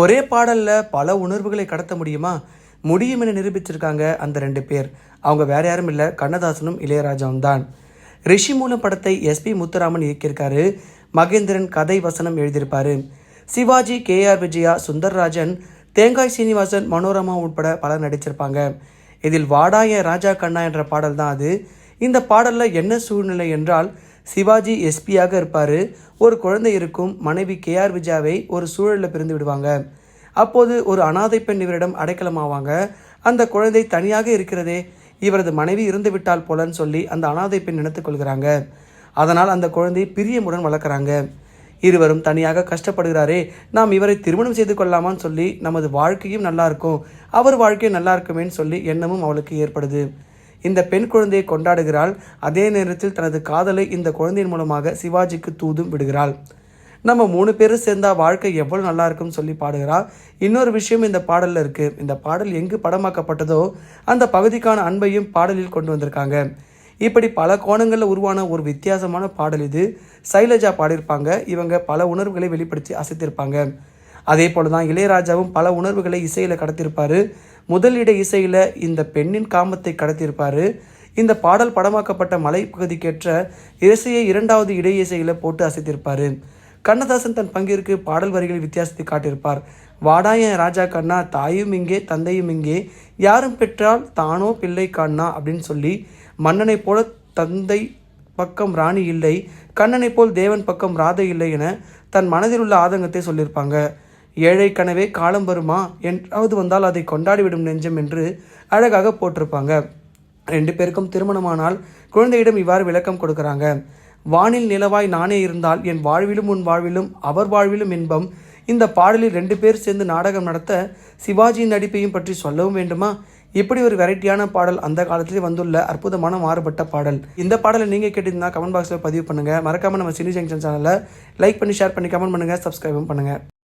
ஒரே பாடலில் பல உணர்வுகளை கடத்த முடியுமா? முடியும் என நிரூபிச்சிருக்காங்க அந்த ரெண்டு பேர். அவங்க வேற யாரும் இல்லை கண்ணதாசனும் இளையராஜாவும் தான். ரிஷி மூலம் படத்தை எஸ்பி முத்துராமன் இயக்கியிருக்காரு. மகேந்திரன் கதை வசனம் எழுதியிருப்பாரு. சிவாஜி கே ஆர் விஜயா சுந்தர்ராஜன் தேங்காய் சீனிவாசன் மனோரமா உட்பட பலர் நடிச்சிருப்பாங்க. இதில் வாடாய ராஜா கண்ணா என்ற பாடல் தான் அது. இந்த பாடலில் என்ன சூழ்நிலை என்றால் சிவாஜி எஸ்பியாக இருப்பார். ஒரு குழந்தை இருக்கும் மனைவி கே ஆர் விஜயாவை ஒரு சூழலில் பிரிந்து விடுவாங்க. அப்போது ஒரு அனாதை பெண் இவரிடம் அடைக்கலமாவாங்க. அந்த குழந்தை தனியாக இருக்கிறதே இவரது மனைவி இருந்து விட்டால் போலன்னு சொல்லி அந்த அனாதை பெண் நினைத்துக் கொள்கிறாங்க. அதனால் அந்த குழந்தை பிரியமுடன் வளர்க்குறாங்க. இருவரும் தனியாக கஷ்டப்படுகிறாரே நாம் இவரை திருமணம் செய்து கொள்ளலாமான்னு சொல்லி நமது வாழ்க்கையும் நல்லா இருக்கும். அவர் வாழ்க்கையும் நல்லா இருக்குமேன்னு சொல்லி எண்ணமும் அவளுக்கு ஏற்படுது. இந்த பெண் குழந்தையை கொண்டாடுகிறாள். அதே நேரத்தில் தனது காதலை இந்த குழந்தையின் மூலமாக சிவாஜிக்கு தூதும் விடுகிறாள். நம்ம மூணு பேரும் சேர்ந்தா வாழ்க்கை எவ்வளவு நல்லா இருக்கும்னு சொல்லி பாடுகிறா. இன்னொரு விஷயம் இந்த பாடலில் இருக்குது இந்த பாடல் எங்கு படமாக்கப்பட்டதோ அந்த பகுதிக்கான அன்பையும் பாடலில் கொண்டு வந்திருக்காங்க. இப்படி பல கோணங்களில் உருவான ஒரு வித்தியாசமான பாடல் இது. சைலஜா பாடியிருப்பாங்க. இவங்க பல உணர்வுகளை வெளிப்படுத்தி அசைத்திருப்பாங்க. அதே போல தான் இளையராஜாவும் பல உணர்வுகளை இசையில் கடத்தியிருப்பார். முதலிட இசையில் இந்த பெண்ணின் காமத்தை கடத்தியிருப்பார். இந்த பாடல் படமாக்கப்பட்ட மலைப்பகுதிக்கேற்ற இசையை இரண்டாவது இடை இசையில் போட்டு அசைத்திருப்பார். கண்ணதாசன் தன் பங்கிற்கு பாடல் வரிகளில் வித்தியாசத்தை காட்டியிருப்பார். வாடாய ராஜா கண்ணா தாயும் இங்கே தந்தையும் இங்கே. யாரும் பெற்றால் தானோ பிள்ளை கண்ணா அப்படின்னு சொல்லி மன்னனைப் போல தந்தை பக்கம் ராணி இல்லை கண்ணனைப் போல் தேவன் பக்கம் ராதை இல்லை என தன் மனதில் உள்ள ஆதங்கத்தை சொல்லியிருப்பாங்க. ஏழை கனவே காலம் வருமா? என்றாவது வந்தால் அதை கொண்டாடிவிடும் நெஞ்சம் என்று அழகாக போட்டிருப்பாங்க. ரெண்டு பேருக்கும் திருமணமானால் குழந்தையிடம் இவ்வாறு விளக்கம் கொடுக்குறாங்க. வானில் நிலவாய் நானே இருந்தால் என் வாழ்விலும் உன் வாழ்விலும் அவர் வாழ்விலும் இன்பம். இந்த பாடலில் ரெண்டு பேர் சேர்ந்து நாடகம் நடத்த சிவாஜியின் நடிப்பையும் பற்றி சொல்லவும் வேண்டுமா? இப்படி ஒரு வெரைட்டியான பாடல் அந்த காலத்திலே வந்துள்ள அற்புதமான மாறுபட்ட பாடல். இந்த பாடலை நீங்கள் கேட்டிருந்தா கமெண்ட் பாக்ஸில் பதிவு பண்ணுங்கள் மறக்காமல் நம்ம சினி ஜங்ஷன் சேனலை லைக் பண்ணி ஷேர் பண்ணி கமெண்ட் பண்ணுங்கள் சப்ஸ்கிரைபும் பண்ணுங்கள்